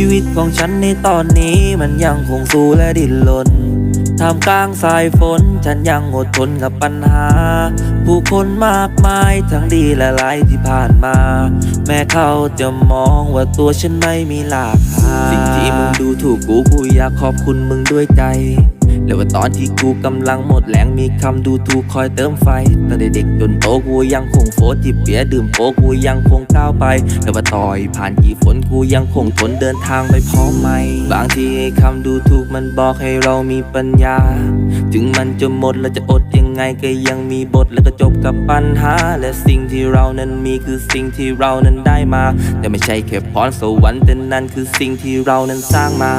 ีวิตของฉันในตอนนี้มันยังคงสู้และดิ้นรนท่ามกลางสายฝน ฉันยังอดทนกับปัญหา ผู้คนมากมายทั้งดีและร้ายที่ผ่านมา แม้เขาจะมองว่าตัวฉันไม่มีหลากหาสิ่งที่มึงดูถูกกูกูอยากขอบคุณมึงด้วยใจ แล้วว่าตอนที่กูกำลังหมดแรงมีคำดูถูกคอยเติมไฟตั้งแต่เด็กจนโตกูยังคงโฟจิบเบียร์ดื่มโปกูยังคงก้าวไปแล้วว่าต่อยผ่านกี่ฝนกูยังคงทนเดินทางไปพร้อมไหม บางทีคำดูถูกมันบอกให้เรามีปัญญา ถึงมันจะหมดแล้วจะอดยังไงก็ยังมีบทแล้วก็จบกับปัญหา และสิ่งที่เรานั้นมีคือสิ่งที่เรานั้นได้มา แต่ไม่ใช่แค่พรสวรรค์แต่นั่นคือสิ่งที่เรานั้นสร้างมา